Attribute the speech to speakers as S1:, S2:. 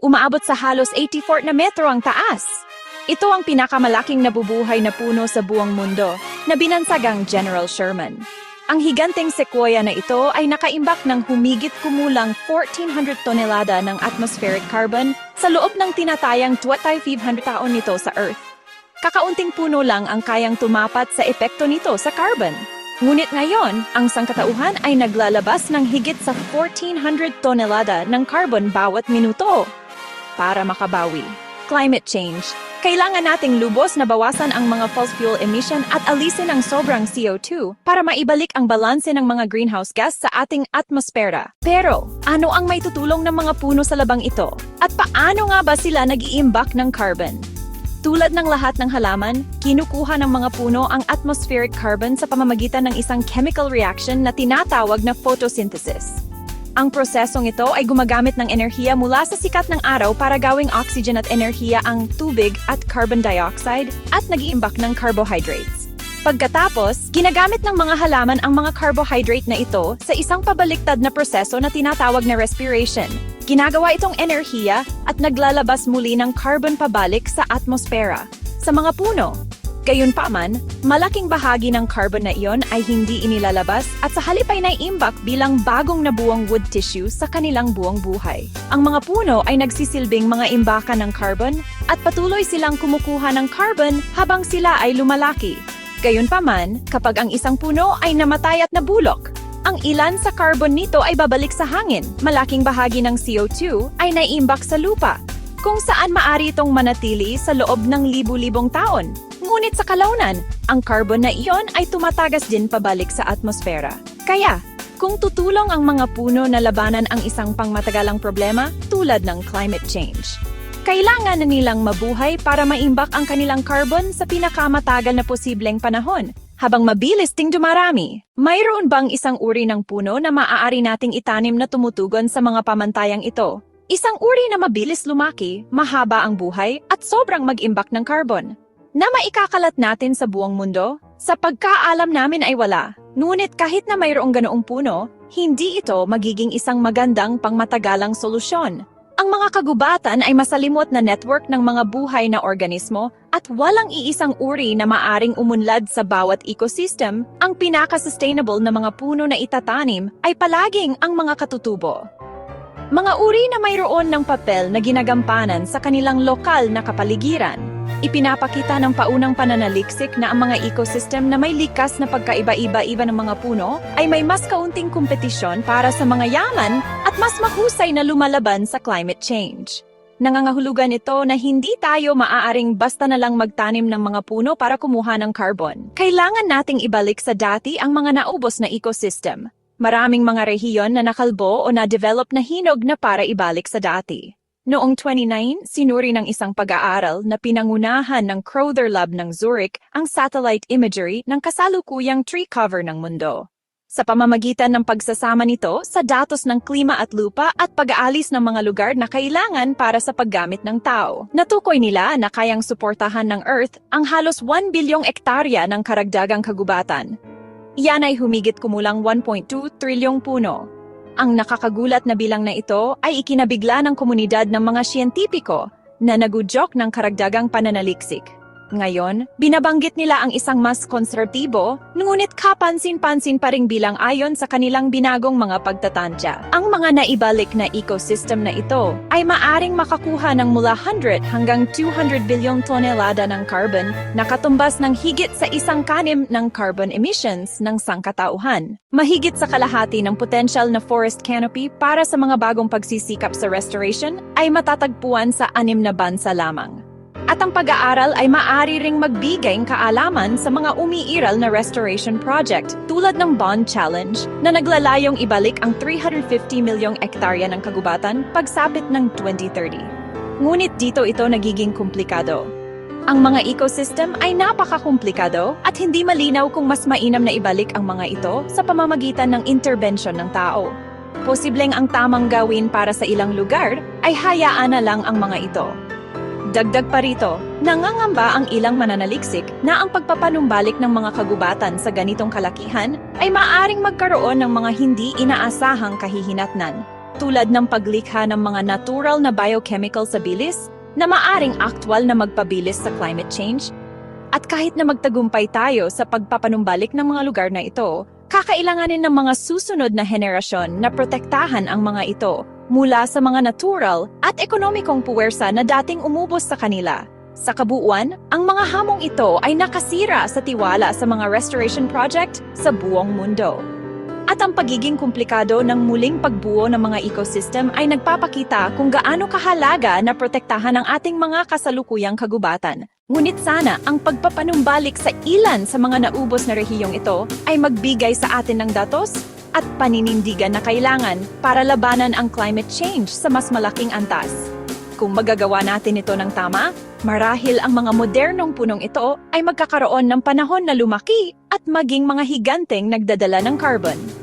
S1: Umaabot sa halos 84 na metro ang taas. Ito ang pinakamalaking nabubuhay na puno sa buong mundo na binansagang General Sherman. Ang higanteng sequoia na ito ay nakaimbak ng humigit kumulang 1,400 tonelada ng atmospheric carbon sa loob ng tinatayang 2,500 taon nito sa Earth. Kakaunting puno lang ang kayang tumapat sa epekto nito sa carbon. Ngunit ngayon, ang sangkatauhan ay naglalabas ng higit sa 1,400 tonelada ng carbon bawat minuto. Para makabawi. Climate change. Kailangan nating lubos na bawasan ang mga fossil fuel emission at alisin ang sobrang CO2 para maibalik ang balanse ng mga greenhouse gas sa ating atmosfera. Pero, ano ang may tutulong ng mga puno sa labang ito? At paano nga ba sila nag-iimbak ng carbon? Tulad ng lahat ng halaman, kinukuha ng mga puno ang atmospheric carbon sa pamamagitan ng isang chemical reaction na tinatawag na photosynthesis. Ang prosesong ito ay gumagamit ng enerhiya mula sa sikat ng araw para gawing oxygen at enerhiya ang tubig at carbon dioxide at nag-iimbak ng carbohydrates. Pagkatapos, ginagamit ng mga halaman ang mga carbohydrate na ito sa isang pabaliktad na proseso na tinatawag na respiration. Ginagawa itong enerhiya at naglalabas muli ng carbon pabalik sa atmosfera. Sa mga puno, Gayunpaman, malaking bahagi ng carbon na iyon ay hindi inilalabas at sa halip ay naiimbak bilang bagong nabuwang wood tissue sa kanilang buong buhay. Ang mga puno ay nagsisilbing mga imbakan ng carbon at patuloy silang kumukuha ng carbon habang sila ay lumalaki. Gayunpaman, kapag ang isang puno ay namatay at nabulok, ang ilan sa carbon nito ay babalik sa hangin. Malaking bahagi ng CO2 ay naiimbak sa lupa, kung saan maari itong manatili sa loob ng libu-libong taon. Ngunit sa kalaunan, ang carbon na iyon ay tumatagas din pabalik sa atmosfera. Kaya, kung tutulong ang mga puno na labanan ang isang pangmatagalang problema tulad ng climate change, kailangan na nilang mabuhay para maimbak ang kanilang carbon sa pinakamatagal na posibleng panahon. Habang mabilis ting dumarami, mayroon bang isang uri ng puno na maaari nating itanim na tumutugon sa mga pamantayang ito? Isang uri na mabilis lumaki, mahaba ang buhay, at sobrang mag-imbak ng carbon na maikakalat natin sa buong mundo? Sa pagkaalam namin ay wala. Ngunit kahit na mayroong ganoong puno, hindi ito magiging isang magandang pangmatagalang solusyon. Ang mga kagubatan ay masalimot na network ng mga buhay na organismo at walang iisang uri na maaring umunlad sa bawat ecosystem. Ang pinaka-sustainable na mga puno na itatanim ay palaging ang mga katutubo. Mga uri na mayroon ng papel na ginagampanan sa kanilang lokal na kapaligiran. Ipinapakita ng paunang pananaliksik na ang mga ecosystem na may likas na pagkaiba-iba-iba ng mga puno ay may mas kaunting kompetisyon para sa mga yaman at mas mahusay na lumalaban sa climate change. Nangangahulugan ito na hindi tayo maaaring basta na lang magtanim ng mga puno para kumuha ng carbon. Kailangan nating ibalik sa dati ang mga naubos na ecosystem. Maraming mga rehiyon na nakalbo o na-develop na hinog na para ibalik sa dati. Noong 29, sinuri ng isang pag-aaral na pinangunahan ng Crowther Lab ng Zurich ang satellite imagery ng kasalukuyang tree cover ng mundo. Sa pamamagitan ng pagsasama nito sa datos ng klima at lupa at pag-aalis ng mga lugar na kailangan para sa paggamit ng tao, natukoy nila na kayang suportahan ng Earth ang halos 1 bilyong ektarya ng karagdagang kagubatan. Iyan ay humigit kumulang 1.2 trilyong puno. Ang nakakagulat na bilang na ito ay ikinabigla ng komunidad ng mga siyentipiko na nagudyok ng karagdagang pananaliksik. Ngayon, binabanggit nila ang isang mas konsertibo, ngunit kapansin-pansin pa ring bilang ayon sa kanilang binagong mga pagtatantya. Ang mga naibalik na ecosystem na ito ay maaring makakuha ng mula 100 hanggang 200 bilyong tonelada ng carbon na katumbas ng higit sa isang kanim ng carbon emissions ng sangkatauhan. Mahigit sa kalahati ng potential na forest canopy para sa mga bagong pagsisikap sa restoration ay matatagpuan sa anim na bansa lamang. At ang pag-aaral ay maaari ring magbigay kaalaman sa mga umiiral na restoration project tulad ng Bond Challenge na naglalayong ibalik ang 350 milyong ektarya ng kagubatan pagsapit ng 2030. Ngunit dito ito nagiging komplikado. Ang mga ecosystem ay napakakomplikado at hindi malinaw kung mas mainam na ibalik ang mga ito sa pamamagitan ng intervention ng tao. Posibleng ang tamang gawin para sa ilang lugar ay hayaan na lang ang mga ito. Dagdag pa rito, nangangamba ang ilang mananaliksik na ang pagpapanumbalik ng mga kagubatan sa ganitong kalakihan ay maaring magkaroon ng mga hindi inaasahang kahihinatnan. tulad ng paglikha ng mga natural na biochemical sa bilis na maaring aktwal na magpabilis sa climate change. At kahit na magtagumpay tayo sa pagpapanumbalik ng mga lugar na ito, kakailanganin ng mga susunod na henerasyon na protektahan ang mga ito mula sa mga natural at ekonomikong puwersa na dating umubos sa kanila. Sa kabuuan, ang mga hamong ito ay nakasira sa tiwala sa mga restoration project sa buong mundo. At ang pagiging komplikado ng muling pagbuo ng mga ecosystem ay nagpapakita kung gaano kahalaga na protektahan ang ating mga kasalukuyang kagubatan. Ngunit sana ang pagpapanumbalik sa ilan sa mga naubos na rehiyong ito ay magbigay sa atin ng datos at paninindigan na kailangan para labanan ang climate change sa mas malaking antas. Kung magagawa natin ito ng tama, marahil ang mga modernong punong ito ay magkakaroon ng panahon na lumaki at maging mga higanteng nagdadala ng carbon.